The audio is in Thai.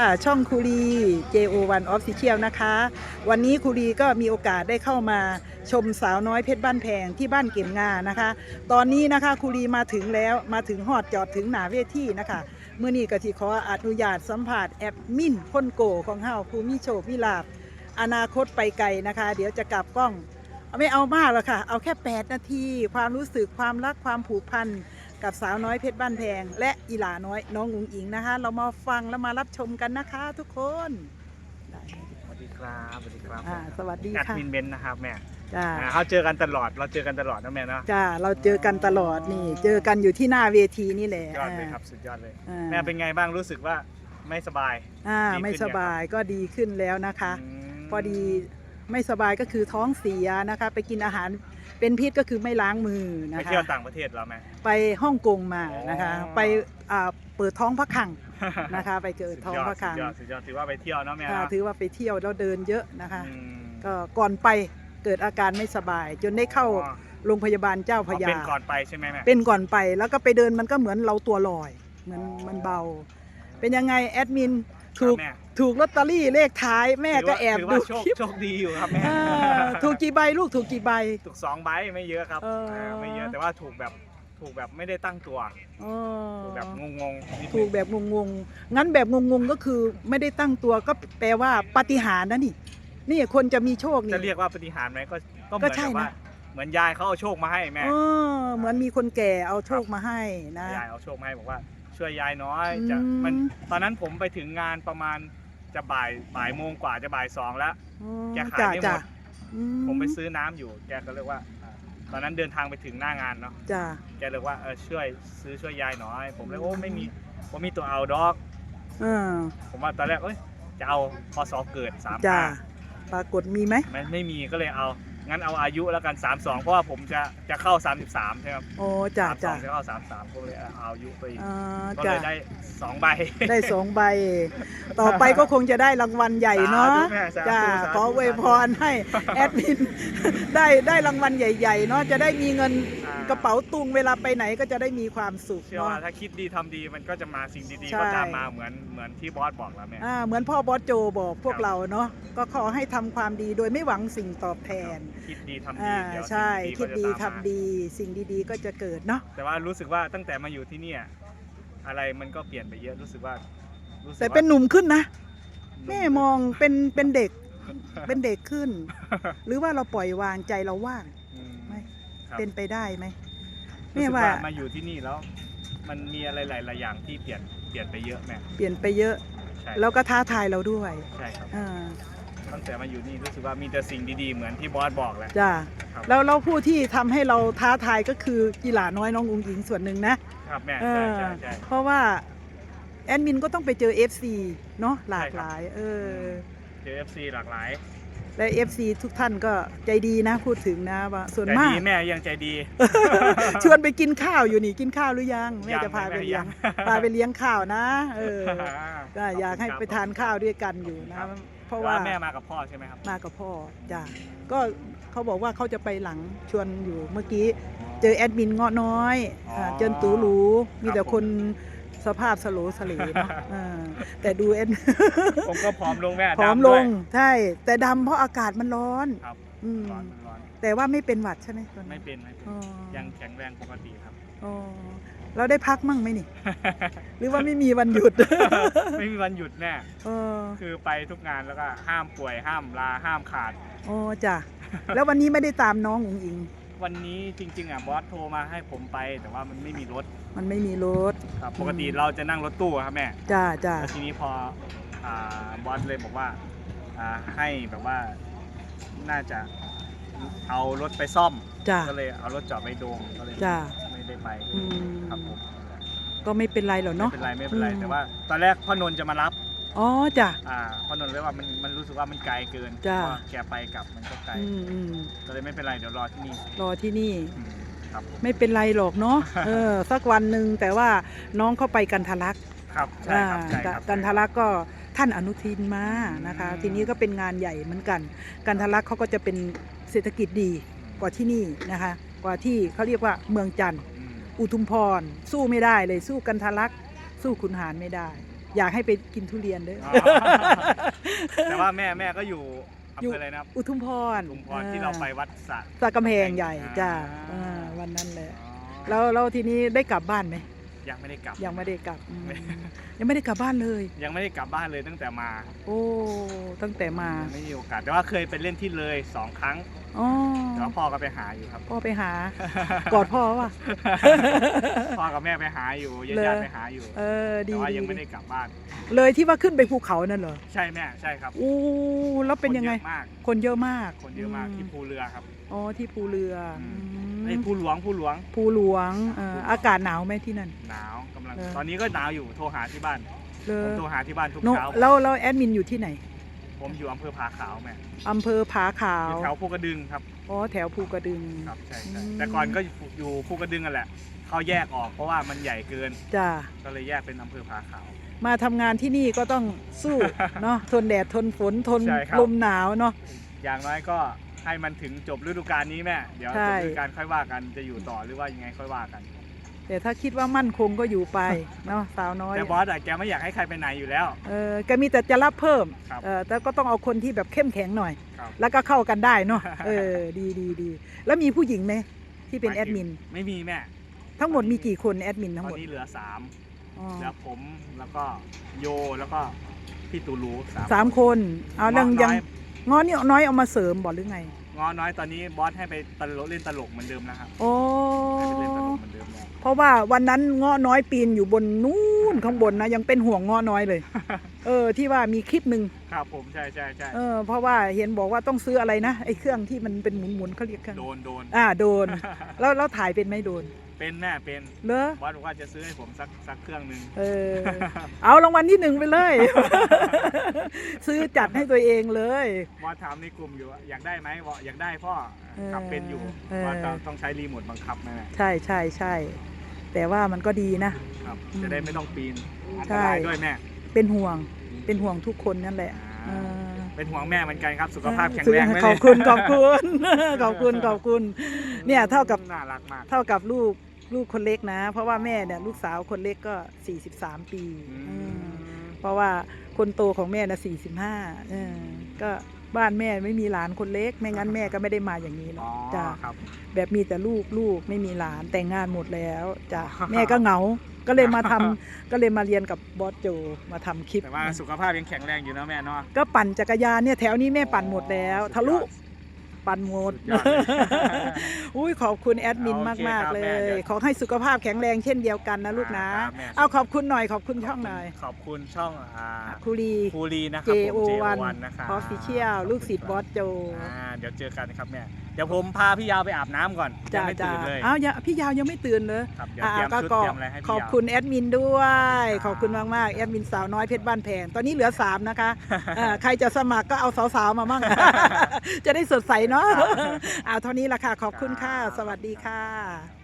ค่ะช่องคูรี JO1 Official นะคะ วันนี้คูรีก็มีโอกาสได้เข้ามาชมสาวน้อยเพชรบ้านแพงที่บ้านเก็มงานะคะ ตอนนี้นะคะคูรีมาถึงแล้วมาถึงหอดจอดถึงหนาเวทีนะคะเมื่อนี้ก็ที่ขออนุญาตสัมผัสแอดมินคนโกของเฮาภูมิโชควิลาบ อนาคตไปไกลนะคะ เดี๋ยวจะกลับกล้อง เอาไม่เอามากหรอกค่ะ เอาแค่ 8 นาที ความรู้สึกความรักความผูกพัน กับสาวน้อยเพชรบ้านแพง และอีหลาน้อยน้องอุ๋งอิงนะคะ เรามาฟังและมารับชมกันนะคะทุกคนได้สวัสดีครับสวัสดีครับอ่าสวัสดีแอดค่ะมินเบนซ์นะครับแม่จ้าอ่าเขาเจอกันตลอดเราเจอกันตลอดนะแม่เนาะจ้าเราเจอกันตลอดนี่ เจอกันอยู่ที่หน้าเวทีนี่แหละยอดเลยครับสุดยอดเลย อ่าแม่เป็นไงบ้างรู้สึกว่าไม่สบาย อ่าดีขึ้น ไม่สบายก็ดีขึ้นแล้วนะคะ มพอดี ไม่สบายก็คือท้องเสียนะคะ ไปกินอาหารเป็นพิษก็คือไม่ล้างมือไปนะเที่ยวคะต่างประเทศแล้วแม่ไปฮ่องกงมานะคะ อ๋อ ไปอ่าเปิดท้องพระคลังนะคะ ไปเกิดท้องพระคลังสุดยอดสุดยอดถือว่าไปเที่ยวเนาะแม่ค่ะเนาะถือว่าไปเที่ยวแล้วเดินเยอะนะคะ อืมก็ก่อนไปเกิดอาการไม่สบาย จนได้เข้าอ๋อโรงพยาบาลเจ้าพระยา เป็นก่อนไปใช่ไหมแม่ เป็นก่อนไปแล้วก็ไปเดินมันก็เหมือนเราตัวลอยเหมือนมันเบา เป็นยังไงแอดมินถูกครับแม่ ถูกลอตเตอรี่เลขท้ายแม่ก็แอบถืดูว่าโชคคลิปโชคดีอยู่ครับแม่ อ่าถูกกี่ใบลูกถูกกี่ใบ ถูกสองใบไม่เยอะครับเอออ่าไม่เยอะแต่ว่าถูกแบบถูกแบบไม่ได้ตั้งตัวอ๋อถูกแบบงงๆนิดนึงถูกแบบงงๆ งั้นแบบงงๆก็คือไม่ได้ตั้งตัวก็แปลว่าปาฏิหาริย์นะนี่ นี่คนจะมีโชคนี่ จะเรียกว่าปฏิหารย์ไหมก็ก็เหก็มือนใช่แบบว่านะ เหมือนยายเขาเอาโชคมาให้แม่เออเหมือนมีคนแก่เอาโชคมาให้นะ ยายเอาโชคมาให้บอกว่า ช่วยยายน้อยอืมจะมันตอนนั้นผมไปถึงงานประมาณ จะบ่ายบ่ายโมงกว่าจะบ่ายสองแล้ว อ๋อแกขายจ้ะไม่หมดจ้ะอืผมไปซื้อน้ำอยู่ แกก็เลยว่าอ่าตอนนั้นเดินทางไปถึงหน้างานเนาะ จ้ะ แกเลยว่าเออช่วยซื้อช่วยยายหน่อย ผมเลยโอ้ไม่มีผมมีตัวเอาดอก เออผมว่าตอนแรกเอ้ยจะเอาพศเกิดสามจ้ะห้าปรากฏมีไหมไม่ไม่มีก็เลยเอา งั้นเอาอายุแล้วกัน 32 เพราะว่าผมจะจะเข้า 33 ใช่ไหมครับโอ้จ้ะสามสจ้ะองจะเข้า 33 ก็เลยเอาอายุไปอีกอ่าก็จ้ะเลยได้สองใบ ได้สองใบ ต่อไปก็คงจะได้รางวัลใหญ่เนาะสาธุแม่สาธุจ้าสาธุ ขออวยพรให้แอดมิน ได้ได้รางวัลใหญ่ ๆ เนาะจะได้มีเงินอ่า กระเป๋าตุงเวลาไปไหนก็จะได้มีความสุขเชื่อเนาะ ว่าถ้าคิดดีทำดีมันก็จะมาสิ่งดีใช่ ๆ ก็ตามมาเหมือนเหมือนที่บอสบอกแล้วแม่ อ่าเหมือนพ่อบอสโจบอกพวกครับ เราเนาะก็ขอให้ทำความดีโดยไม่หวังสิ่งตอบแทนคิดดีทำดีอ่าเดี๋ยวใช่สิ่งคิดก็ดีจะทำตามมาดีสิ่งดีๆ ก็จะเกิดเนาะ แต่ว่ารู้สึกว่าตั้งแต่มาอยู่ที่เนี่ย อะไรมันก็เปลี่ยนไปเยอะรู้สึกว่ารู้สึกแต่เป็นหนุ่มขึ้นนะว่าแม่มองเป็นเป็นเด็กเป็นเด็กขึ้น หรือว่าเราปล่อยวางใจเราว่างอืมไม่ ครับ เป็นไปได้ไหมรู้สึกแม่ว่าว่ามาอยู่ที่นี่แล้ว มันมีอะไรหลายๆอย่างที่เปลี่ยนเปลี่ยนไปเยอะแม่เปลี่ยนไปเยอะ ใช่แล้วก็ท้าทายเราด้วยใช่ครับอ่าตั้งแต่มาอยู่นี่รู้สึกว่ามีแต่สิ่งดีๆเหมือนที่บอสบอกแหละจ้าครับแล้วเราผู้ที่ทำให้เราท้าทายก็คือกีฬาน้อยน้องอุ๋งอิงส่วนหนึ่งนะ ครับแม่เอใช่อใช่ใช่ เพราะว่าแอดมินก็ต้องไปเจอ FC เนาะหลากใช่ครับหลาย เออ เจอ FC หลากหลาย และ FC ทุกท่านก็ใจดีนะพูดถึงนะว่าส่วนใจมาดีกแม่ยังใจดี ชวนไปกินข้าวอยู่นี่กินข้าวหรือยังแม่ยังจะพาไปแม่เลี้ยงยังพาไปเลี้ยงข้าวนะเออขก็บคุณอยากให้ครับไปทานข้าวด้วยกันอยู่นะครับ เพราะว่าแม่มากับพ่อใช่ไหมครับมากับพ่อจ้ะก็เขาบอกว่าเขาจะไปหลังชวนอยู่เมื่อกี้ เจอแอดมินเงาะน้อยอ๋ออ่าเจนตูหรูมีแต่ครับผมคน สภาพสโลสเลเนาะอ่าแต่ดูแอดผมก็ผอมลงแม่ผอมดำลด้วยงใช่ แต่ดำเพราะอากาศมันร้อนครับอืมร้อนมันร้อนแต่ว่าไม่เป็นหวัดใช่ไหมตอนไม่นั้นเป็นไม่เป็นอ๋อยังแข็งแรงปกติครับ อ๋อเราได้พักมั่งไหมนี่ หรือว่าไม่มีวันหยุด ไม่มีวันหยุดแน่เออคือไปทุกงานแล้วก็ห้ามป่วยห้ามลาห้ามขาดโอ้จ้ะแล้ววันนี้ไม่ได้ตามน้องอุ๋งอิง วันนี้จริง ๆอะบอสโทรมาให้ผมไป แต่ว่ามันไม่มีรถมันไม่มีรถครับอืมปกติเราจะนั่งรถตู้อะครับแม่จ้าจ้าแล้วทีนี้พออ่าบอสเลยบอกว่าอ่าให้แบบว่าน่าจะเอารถไปซ่อม จ้าก็เลยเอารถจอดไปโดงก็เลยจ้ะไม่ได้ไปอืมครับผมก็ไม่เป็นไรหรอกไม่เนาะ เป็นไรไม่เป็นไรอืม แต่ว่า ตอนแรกพ่อนนท์จะมารับ อ๋อจ้ะ อ่าพ่อนนท์เลยว่ามันมันรู้สึกว่ามันไกลเกินจ้ะเพราะว่าแกไปกลับมันก็ไกลอืมอืมก็เลยไม่เป็นไรเดี๋ยวรอที่นี่รอที่นี่ อืมครับผม ไม่เป็นไรหรอกเนาะ เออ สักวันหนึ่งแต่ว่าน้องเข้าไปกันทะลักครับใช่ครับใช่ครับกันทะลักก็ท่านอนุทินมานะคะ อืม ทีนี้ก็เป็นงานใหญ่เหมือนกัน กันทะลักเขาก็จะเป็นเศรษฐกิจดีกว่าที่นี่นะคะ กว่าที่เขาเรียกว่าเมืองจันทร์ อืมอุทุมพร สู้ไม่ได้เลยสู้กันทะลัก สู้ขุนหารไม่ได้ อยากให้ไปกินทุเรียนเด้ออ๋อแต่ว่าแม่แม่ก็อยู่อำอยู่เภออะไรนะครับอุทุมพรชุมพรที่เราไปวัดสระ สระกำแพงใหญ่อ่าจ้าอ่าวันนั้นแหละ อ๋อแล้วแล้วทีนี้ได้กลับบ้านไหม ยังไม่ได้กลับ ยังไม่ได้กลับอืมไม่ ยังไม่ได้กลับบ้านเลย ยังไม่ได้กลับบ้านเลยตั้งแต่มาโอ้ตั้งแต่มาไม่มีโอกาส แต่ว่าเคยไปเล่นที่เลยสองครั้งอ๋อแต่ว่าพ่อก็ไปหาอยู่ครับ พ่อไปหากอดพ่อว่ะ พ่อกับแม่ไปหาอยู่ญาเลติยญาติไปหาอยู่ เออดีแต่ว่าดียังไม่ได้กลับบ้าน เลยที่ว่าขึ้นไปภูเขานั่นเหรอใช่แม่ใช่ครับอู้แล้วเป็นยังไงคนเยอะมาก คนเยอะมากคนเยอะมากที่มภูเรือครับ อ๋อที่ภูเรืออืม ไอ้ยภูหลวงภูหลวง ภูหลวงเอ่ออากาศหนาวไหมที่นั่น หนาวกำลัง เออ ตอนนี้ก็หนาวอยู่ โทรหาที่บ้าน เลผมยโทรหาที่บ้านทุกโนเช้า แล้วแล้วแอดมินอยู่ที่ไหนผมอยู่อำเภอผาขาวแม่อำเภอผาขาอวยู่แถวภูกระดึงครับ อ๋อแถวภูกระดึง ครับใช่อืใช่มแต่ก่อนก็อยู่ภูกระดึงกันแหละ เขาแยกออกเพราะว่ามันใหญ่เกิน จ้าก็เลยแยกเป็นอำเภอผาขาว มาทำงานที่นี่ก็ต้องสู้ เนาะทนแดดทนฝนทนใช่ครับ ลมหนาวเนาะอย่างน้อยก็ ให้มันถึงจบฤดูกาลนี้แม่ เดี๋ยวใช่ จบฤดูกาลค่อยว่ากันจะอยู่ต่อหรือว่ายังไงค่อยว่ากัน แต่ถ้าคิดว่ามั่นคงก็อยู่ไป เนาะสาวน้อยแต่บอสอะแกไม่อยากให้ใครไปไหนอยู่แล้ว เออแกมีแต่จะรับเพิ่มครับเออแต่ก็ต้องเอาคนที่แบบเข้มแข็งหน่อย ครับ แล้วก็เข้ากันได้เนาะเออดีดีดีแล้วมีผู้หญิงไหมที่เป็นแอดมิน ไม่มีแม่ทั้งหมดมีกี่คนแอดมินทั้งตอหมนดนี้เหลือสามอ๋อเหลือผมแล้วก็โยแล้วก็พี่ตูรูสามสามคนเอาเรื่องง้ยังน้อย ง้อนี่น้อยเอามาเสริมบอกหรือไงง้อน้อยตอนนี้บอสให้ไปตลกเล่นตลกเหมือนเดิมนะครับโอ้ให้ไปเล่นตลกเหมือนเดิมแล้วเพราะว่าวันนั้นง้อน้อยปีนอยู่บนนู้นข้างบนนะยังเป็นห่วงง้อน้อยเลย เออที่ว่ามีคลิปหนึ่งครับผมใช่ใช่ใช่เออเพราะว่าเห็นบอกว่าต้องซื้ออะไรนะไอ้เครื่องที่มันเป็นหมุนๆเขาเรียกเครื่องโดนโดนอ่าโดน แล้วแล้วถ่ายเป็นไหมโดน เป็นแม่เป็นเลอบอสบอกว่าจะซื้อให้ผมสักสักเครื่องหนึ่งเออเอารางวัลที่หนึ่งไปเลย ซื้อจัดให้ตัวเองเลยบอสถามในกลุ่มอยู่ว่าอยากได้ไหมบอกอยากได้พ่อเออขับเป็นอยู่เออว่าต้องต้องใช้รีโมทบังคับแม่ใช่ใช่ใช่แต่ว่ามันก็ดีนะครับอืมจะได้ไม่ต้องปีนอันใช่ตรายด้วยแม่ เป็นห่วงเป็นห่วงทุกคนนั่นแหละเออเป็นห่วงแม่เหมือนกันครับ สุขภาพแข็งแรงไหมขอบคุณขอบคุณ ขอบคุณขอบคุณ เนี่ยเท่ากับ น่ารักมากเท่ากับลูกลูกคนเล็กนะ เพราะว่าแม่เนี่ยลูกสาวคนเล็กก็ 43 ปีอือืมมเพราะว่าคนโตของแม่นะ45เออก็บ้านแม่ไม่มีหลานคนเล็ก ไม่งั้นแม่ก็ไม่ได้มาอย่างนี้หรออ๋อกจ้ะครับ แบบมีแต่ลูกลูกไม่มีหลานแต่งงานหมดแล้วจ้ะแม่ก็เหงา ก็เลยมาทำ ก็เลยมาเรียนกับบอสโจมาทำคลิป แต่ว่าสุขภาพยังแข็งแรงอยู่นะแม่เนาะ ก็ปั่นจักรยานเนี่ยแถวนี้แม่ปั่นหมดแล้วสุดยอดทะลุปั่นหมด สุดยอดเลยอุ้ยขอบคุณแอดมินโอเคมากครับๆเลแม่ยเดี๋ยวขอให้สุขภาพแข็งแรงเช่นเดียวกันนะลูกนะ ครับแม่เอาขอบคุณหน่อยขอบคุณช่องหน่อยขอบคุณช่องอ่าครูรีภูรีนะครับผม JO1 JO1 นะครับ Official ลูกศิษย์บอสโจ อ่าเดี๋ยวเจอกันครับแม่เดี๋ยวผมพาพี่ยาวไปอาบน้ำก่อนยัจ้างไม่จ้าตื่นเลยเอาอย่าพี่ยาวยังไม่ตื่นเลยครับเดี๋ยวอ่าเตรียมก็ชุดก็เตรียมอะไรให้พี่ขอบยาว คุณแอดมินด้วยครับขอบคุณมากๆแอดมินสาวน้อยเพชรบ้านแพงตอนนี้เหลือสามนะคะอ่าใครจะสมัครก็เอาสาวๆมามั่ง จะได้สดใสเนาะ เอาเท่านี้ละค่ะ ขอบคุณค่ะ สวัสดีค่ะ